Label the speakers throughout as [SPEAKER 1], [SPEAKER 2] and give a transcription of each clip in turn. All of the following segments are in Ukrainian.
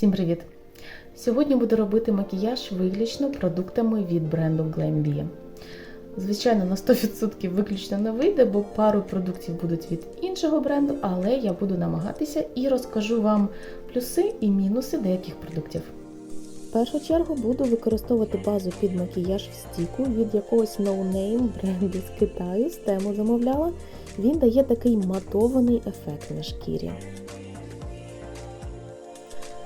[SPEAKER 1] Всім привіт! Сьогодні буду робити макіяж виключно продуктами від бренду Glambi. Звичайно, на 100% виключно не вийде, бо пару продуктів будуть від іншого бренду, але я буду намагатися і розкажу вам плюси і мінуси деяких продуктів. В першу чергу буду використовувати базу під макіяж в стіку від якогось ноунейм бренду з Китаю, з тему замовляла. Він дає такий матований ефект на шкірі.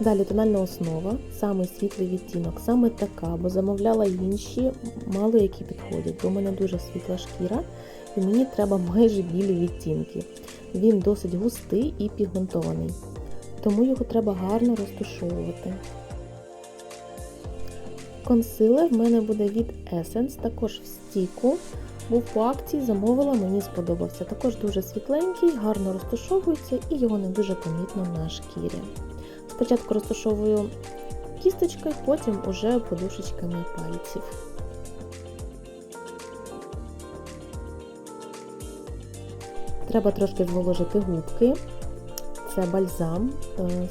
[SPEAKER 1] Далі тональна основа, саме світлий відтінок, саме така, бо замовляла інші, мало які підходять, бо в мене дуже світла шкіра і мені треба майже білі відтінки. Він досить густий і пігментований, тому його треба гарно розтушовувати. Консилер в мене буде від Essence, також в стіку. Був по акції, замовила, мені сподобався. Також дуже світленький, гарно розташовується і його не дуже помітно на шкірі. Спочатку розташовую кісточкою, потім уже подушечками пальців. Треба трошки зволожити губки. Це бальзам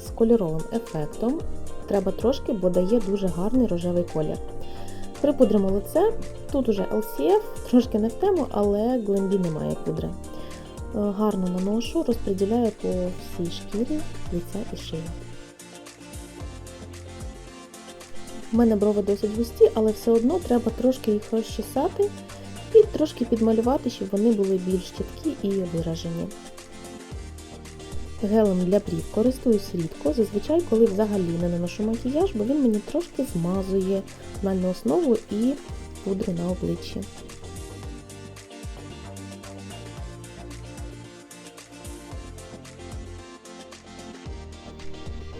[SPEAKER 1] з кольоровим ефектом. Треба трошки, бо дає дуже гарний рожевий колір. Припудримо лице. Тут уже LCF, трошки не в тему, але Glambi немає пудри. Гарно наношу, розподіляю по всій шкірі лиця і шиї. У мене брови досить густі, але все одно треба трошки їх розчесати і трошки підмалювати, щоб вони були більш чіткі і виражені. Гелем для брів користуюсь рідко, зазвичай, коли взагалі не наношу макіяж, бо він мені трошки змазує тональну основу і пудру на обличчі.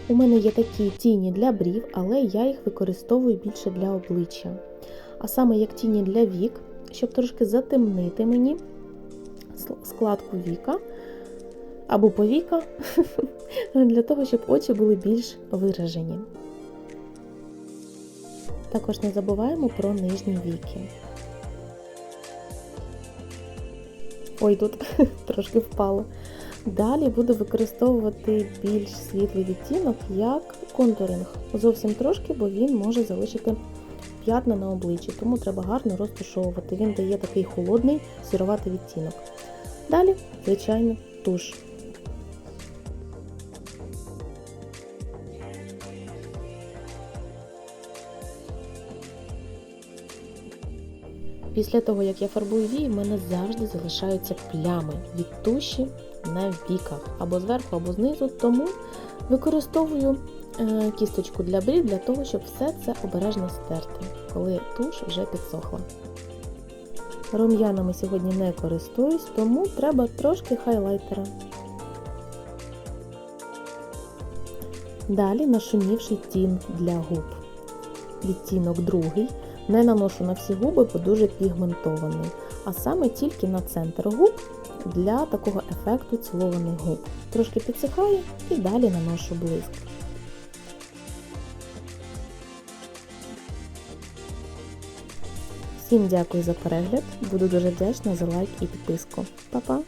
[SPEAKER 1] У мене є такі тіні для брів, але я їх використовую більше для обличчя. А саме як тіні для вік, щоб трошки затемнити мені складку віка або повіка, для того, щоб очі були більш виражені. Також не забуваємо про нижні віки. Ой, тут трошки впало. Далі буду використовувати більш світлий відтінок як контуринг. Зовсім трошки, бо він може залишити п'ятна на обличчі, тому треба гарно розташовувати. Він дає такий холодний сіроватий відтінок. Далі, звичайно, туш. Після того, як я фарбую вії, в мене завжди залишаються плями від туші на віках, або зверху, або знизу, тому використовую е, кісточку для брів для того, щоб все це обережно стерти, коли туш вже підсохла. Рум'янами сьогодні не користуюсь, тому треба трошки хайлайтера. Далі нашумівший тін для губ. Відтінок другий. Не наношу на всі губи, бо дуже пігментований, а саме тільки на центр губ для такого ефекту цілованих губ. Трошки підсихаю і далі наношу блиск. Всім дякую за перегляд, буду дуже вдячна за лайк і підписку. Па-па!